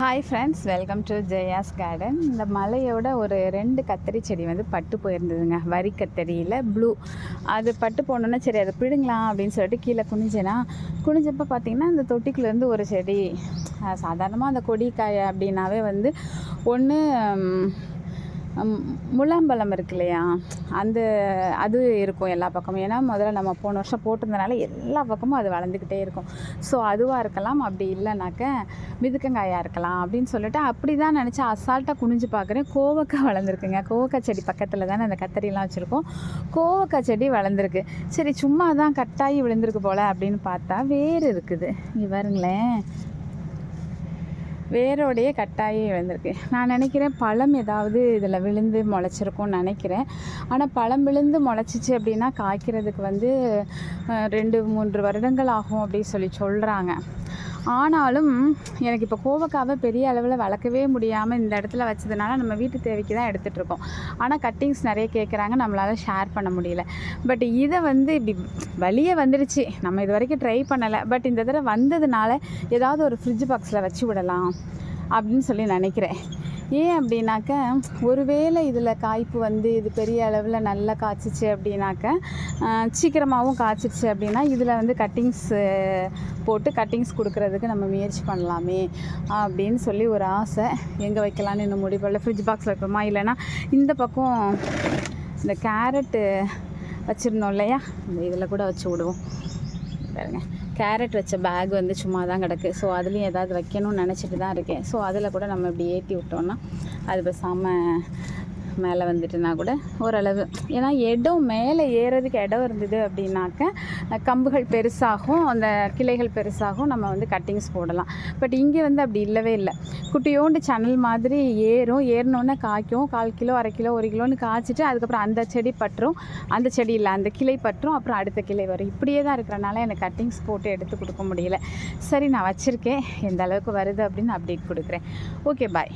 Hi friends welcome to Jaya's garden இந்த மலையோட ஒரு ரெண்டு கத்தரி செடி வந்து பட்டு போயிருந்ததுங்க. வரி கத்தரியில் ப்ளூ அது பட்டு போனோன்னே சரி அதை பிடுங்கலாம் அப்படின்னு சொல்லிட்டு கீழே குனிஞ்சேன்னா குனிஞ்சப்போ பார்த்தீங்கன்னா இந்த தொட்டிக்குள்ளேருந்து ஒரு செடி சாதாரணமாக அந்த கொடி காய் அப்படின்னாவே வந்து ஒன்று முலாம்பழம் இருக்கு இல்லையா? அந்த அது இருக்கும் எல்லா பக்கமும். ஏன்னா முதல்ல நம்ம போன வருஷம் போட்டிருந்தனால எல்லா பக்கமும் அது வளர்ந்துக்கிட்டே இருக்கும். ஸோ அதுவாக இருக்கலாம் அப்படி இல்லைனாக்க மிதுக்கங்காயாக இருக்கலாம் அப்படின்னு சொல்லிட்டு அப்படி தான் நினச்சி அசால்ட்டாக குனிஞ்சு பார்க்குறேன் கோவக்காய் வளர்ந்துருக்குங்க. கோவக்காய் செடி பக்கத்தில் தானே அந்த கத்தரிலாம் வச்சுருக்கோம். கோவக்காய் செடி வளர்ந்துருக்கு. சரி சும்மா தான் கட்டாயி விழுந்திருக்கு போல் அப்படின்னு பார்த்தா வேர் இருக்குது. இவருங்களேன் வேரோடைய கட்டாயம் விழுந்திருக்கு. நான் நினைக்கிறேன் பழம் ஏதாவது இதில் விழுந்து முளைச்சிருக்கும்னு நினைக்கிறேன். ஆனால் பழம் விழுந்து முளைச்சிச்சு அப்படின்னா காய்க்கிறதுக்கு வந்து ரெண்டு மூன்று வருடங்கள் ஆகும் அப்படின்னு சொல்லி சொல்கிறாங்க ஆனாலும் எனக்கு இப்போ கோவக்காவை பெரிய அளவில் வளர்க்கவே முடியாமல் இந்த இடத்துல வச்சதுனால நம்ம வீட்டு தேவைக்கு தான் எடுத்துகிட்ருக்கோம் ஆனால் கட்டிங்ஸ் நிறைய கேட்குறாங்க நம்மளால் ஷேர் பண்ண முடியல. பட் இதை வந்து இப்படி வழியே வந்துடுச்சு நம்ம இது வரைக்கும் ட்ரை பண்ணலை. பட் இந்த தடவை வந்ததுனால ஏதாவது ஒரு ஃப்ரிட்ஜ் பாக்ஸில் வச்சு விடலாம் அப்படின்னு சொல்லி நினைக்கிறேன். ஏன் அப்படின்னாக்க ஒருவேளை இதில் காய்ப்பு வந்து இது பெரிய அளவில் நல்லா காய்ச்சிச்சு அப்படின்னாக்க சீக்கிரமாகவும் காய்ச்சிச்சு அப்படின்னா இதில் வந்து கட்டிங்ஸ் போட்டு கட்டிங்ஸ் கொடுக்கறதுக்கு நம்ம முயற்சி பண்ணலாமே அப்படின்னு சொல்லி ஒரு ஆசை. எங்கே வைக்கலான்னு இன்னும் முடிவில் ஃப்ரிட்ஜ் பாக்ஸில் வைப்போமா இல்லைன்னா இந்த பக்கம் இந்த கேரட்டு வச்சுருந்தோம் இல்லையா? இந்த இதில் கூட வச்சு விடுவோம். பாருங்கள் கேரட் வச்ச பேக் வந்து சும்மா தான் கிடக்கு. ஸோ அதுலேயும் ஏதாவது வைக்கணும்னு நினச்சிட்டு தான் இருக்கேன். ஸோ அதில் கூட நம்ம இப்படி ஏற்றி விட்டோம்னா அது பேசாமல் மேலே வந்துட்டுனா கூட ஓரளவு. ஏன்னா இடம் மேலே ஏறதுக்கு இடம் இருந்தது அப்படின்னாக்க கம்புகள் பெருசாகும் அந்த கிளைகள் பெருசாகும் நம்ம வந்து கட்டிங்ஸ் போடலாம். பட் இங்கே வந்து அப்படி இல்லவே இல்லை. குட்டியோண்டு சேனல் மாதிரி ஏறும். ஏறினோன்னே காய்க்கும். கால் கிலோ அரை கிலோ ஒரு கிலோன்னு காய்ச்சிட்டு அதுக்கப்புறம் அந்த செடி பற்றும் அந்த செடி இல்லை அந்த கிளை பற்றும் அப்புறம் அடுத்த கிளை வரும். இப்படியே தான் இருக்கிறனால எனக்கு கட்டிங்ஸ் போட்டு எடுத்து கொடுக்க முடியல. சரி நான் வச்சுருக்கேன். எந்த அளவுக்கு வருது அப்படின்னு அப்டேட் கொடுக்குறேன். Okay bye